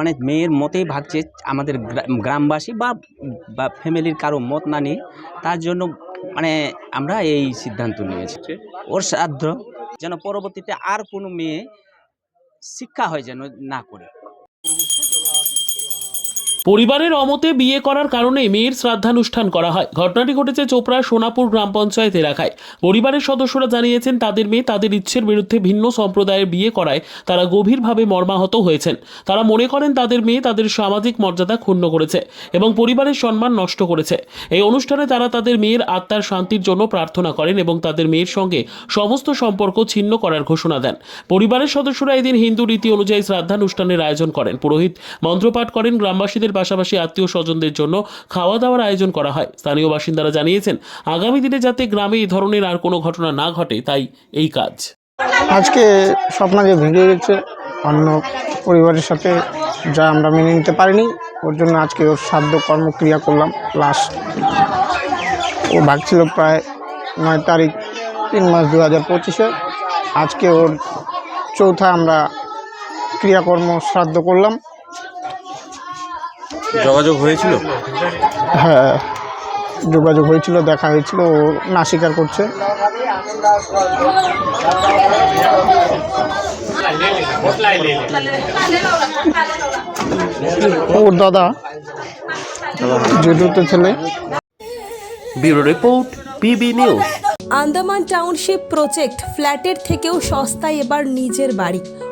মানে মেয়ের মতেই ভাবছে আমাদের গ্রা- গ্রামবাসী বা বা ফ্যামিলির কারও মত না নিয়ে তার জন্য মানে আমরা এই সিদ্ধান্ত নিয়েছি। ওর শ্রাদ্ধ। যেন পরবর্তীতে আর কোনো মেয়ে শিক্ষা হয় যেন না করে। পরিবারের অমতে বিয়ে করার কারণে মেয়ের শ্রাদ্ধানুষ্ঠান করা হয়। ঘটনাটি ঘটেছে চোপড়া সোনাপুর গ্রাম পঞ্চায়েত এলাকায়। পরিবারের সদস্যরা জানিয়েছেন, তাদের মেয়ে তাদের ইচ্ছের বিরুদ্ধে ভিন্ন সম্প্রদায়ের বিয়ে করায় তারা গভীরভাবে মর্মাহত হয়েছেন। তারা মনে করেন, তাদের মেয়ে তাদের সামাজিক মর্যাদা ক্ষুণ্ণ করেছে এবং পরিবারের সম্মান নষ্ট করেছে। এই অনুষ্ঠানে তারা তাদের মেয়ের আত্মার শান্তির জন্য প্রার্থনা করেন এবং তাদের মেয়ের সঙ্গে সমস্ত সম্পর্ক ছিন্ন করার ঘোষণা দেন। পরিবারের সদস্যরা এদিন হিন্দু রীতি অনুযায়ী শ্রাদ্ধানুষ্ঠানের আয়োজন করেন। পুরোহিত মন্ত্রপাঠ করেন গ্রামবাসীদের পাশাপাশি আত্মীয় স্বজনদের জন্য খাওয়া দাওয়ার আয়োজন করা হয়। স্থানীয় বাসিন্দারা জানিয়েছেন, আগামী দিনে যাতে গ্রামে এই ধরনের আর কোনো ঘটনা না ঘটে, তাই এই কাজ। আজকে স্বপ্ন যে ভেঙে গেছে, অন্য পরিবারের সাথে যা আমরা মেনে নিতে পারিনি, ওর জন্য আজকে ওর সাধ্য কর্মক্রিয়া করলাম। লাস্ট ও ভাগছিল প্রায় নয় তারিখ, তিন মাস দু হাজার পঁচিশে। আজকে ওর চৌথা আমরা ক্রিয়াকর্ম শ্রাদ্ধ করলাম। যোগাযোগ হয়েছিল? হ্যাঁ যোগাযোগ হয়েছিল দেখা হয়েছিল ও না স্বীকার করছে। ওর দাদা জেঠুতে ছেলে। Bureau report PB news. Andaman township project ফ্ল্যাটের থেকেও সস্তায় এবার নিজের বাড়ি।